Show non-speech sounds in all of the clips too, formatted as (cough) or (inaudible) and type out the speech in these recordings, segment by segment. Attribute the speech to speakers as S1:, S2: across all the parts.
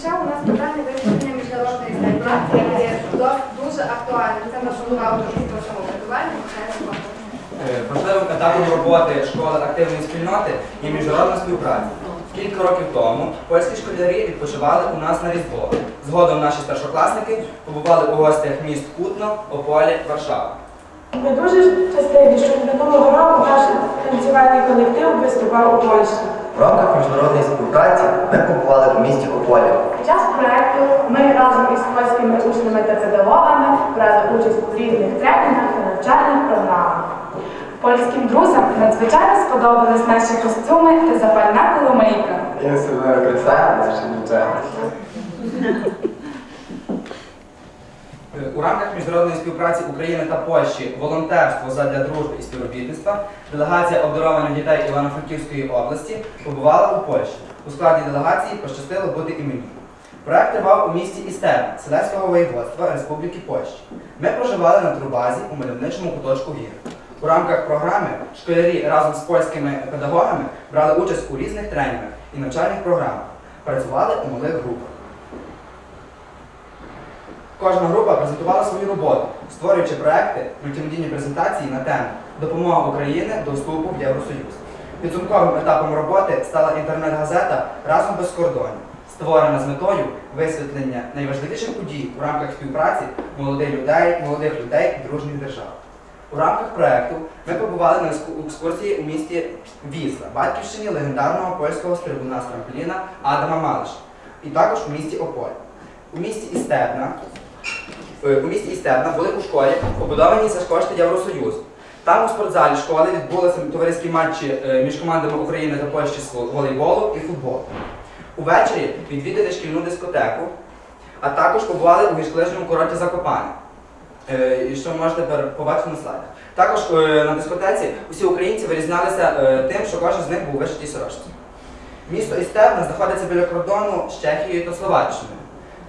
S1: ще у нас питання вивчення міжнародної співпраці, є дуже актуальним. Це наша увага українського самоврядування.
S2: Е, Важливим етапом роботи школи активної спільноти є міжнародна співпраця. Кілька років тому польські школярі відпочивали у нас на Різдво. Згодом наші старшокласники побували у гостях міст Кутно, Ополі, Варшава.
S3: Ми дуже щасливі, що минулого року наш танцювальний колектив виступав у Польщі.
S4: В рамках міжнародної співпраці ми побували у місті Ополі.
S3: Під час проєкту ми разом із польськими учнями та педагогами брали участь у різних тренінгах та навчальних програмах. Польським друзям надзвичайно сподобались наші костюми та запальна коломийка.
S5: Я себе.
S2: Е, У рамках міжнародної співпраці України та Польщі волонтерство задля дружби і співробітництва делегація обдарованих дітей Івано-Франківської області побувала у Польщі. У складі делегації пощастило бути і мені. Проект тривав у місті Істерна, Селецького воєводства Республіки Польщі. Ми проживали на турбазі у мальовничому куточку гір. У рамках програми школярі разом з польськими педагогами брали участь у різних тренінгах і навчальних програмах. Працювали у малих групах. Кожна група презентувала свою роботу, створюючи проекти, мультимедійні презентації на тему Допомога України до вступу в Євросоюз. Підсумковим етапом роботи стала інтернет-газета Разом без кордонів, створена з метою висвітлення найважливіших подій у рамках співпраці молодих людей, молодих людей дружніх держав. У рамках проекту ми побували на екскурсії у місті Вісла, батьківщині легендарного польського стрибуна з трампліна Адама Малиша, і також у місті Ополь. У місті Істерна Е, у місті Істерна були у школі, побудовані за кошти Євросоюзу. Там у спортзалі школи відбулися товариські матчі е, між командами України та Польщі з волейболу і футболу. Увечері відвідали шкільну дискотеку, а також побували у гірськолижному курорті Закопане. Е, що ви можете побачити на слайдах. Також е, на дискотеці усі українці вирізнялися е, тим, що кожен з них був вишитій сорочці. Місто Істерна знаходиться біля кордону з Чехією та Словаччиною.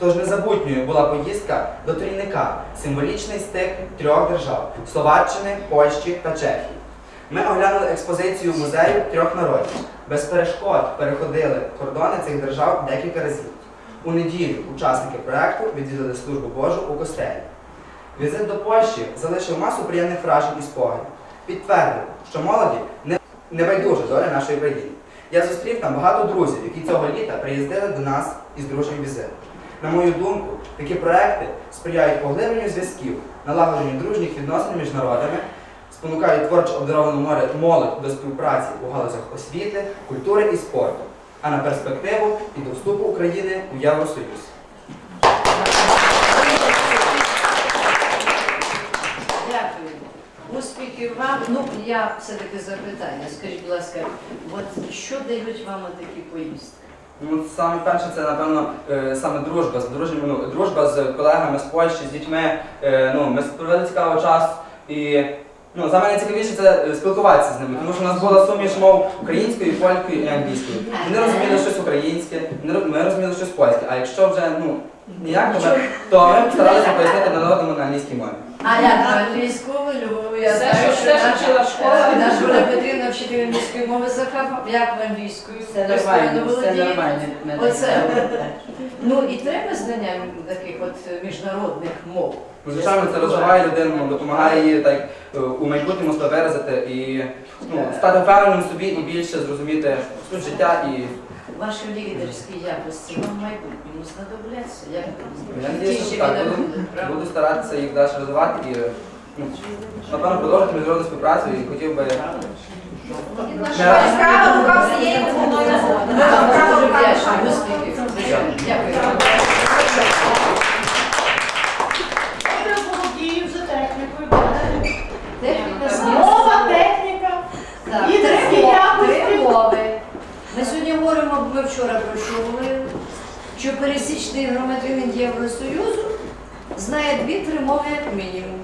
S2: Тож незабутньою була поїздка до Трійника, символічний стик трьох держав Словаччини, Польщі та Чехії. Ми оглянули експозицію музею трьох народів. Без перешкод переходили кордони цих держав декілька разів. У неділю учасники проекту відвідали службу Божу у костелі. Візит до Польщі залишив масу приємних вражень і спогадів. Підтвердив, що молоді не байдуже доля нашої країни. Я зустрів там багато друзів, які цього літа приїздили до нас із дружнім візитом. На мою думку, такі проекти сприяють поглибленню зв'язків, налагодженню дружніх відносин між народами, спонукають творчо обдаровану молодь до співпраці у галузях освіти, культури і спорту, а на перспективу і до вступу України у Євросоюз.
S6: Успіхів вам. Ну, я все-таки запитання. Скажіть, будь ласка, от що дають вам такі поїздки?
S2: Ну, саме перше, це напевно е, саме дружба з дружніми, ну, дружба з колегами з Польщі, з дітьми. Е, Ну, ми провели цікавий час і ну, саме найцікавіше це е, спілкуватися з ними, тому що у нас була суміш мов української, польської і англійської. Вони розуміли щось українське, ми розуміли щось польське. А якщо вже ну ніяк, то ми, то ми старалися пояснити народному на англійській мові.
S6: А як на англійську Львову? Я
S7: Все,
S6: знаю,
S7: що-
S6: що
S7: все, що вчила школа.
S6: Наша Оля Петрівна вчитель англійської мови захапав. Як в англійською?
S7: Все нормально, все нормально.
S6: Оце. (laughs) Ну і треба знання таких от міжнародних мов.
S2: Ну, Звичайно, це розвиває людину, допомагає їй так е, у майбутньому себе виразити і ну, стати впевненим собі і більше зрозуміти суть життя і
S6: Ваші лідерські якості вам в майбутньому знадобляться. Як ви
S2: Я
S6: ті,
S2: надіюся,
S6: що
S2: так. Буду, буду старатися їх далі розвивати і напевно продовжити міжнародну співпрацю і хотів би.
S1: Справа рука всієї головної
S6: Дякую.
S8: Володію вже технікою. Мова, техніка. Лідерські
S6: три
S8: якості.
S6: Ми сьогодні говоримо, ми вчора про що говорили, що пересічний громадянин Євросоюзу знає дві-три мови як мінімум.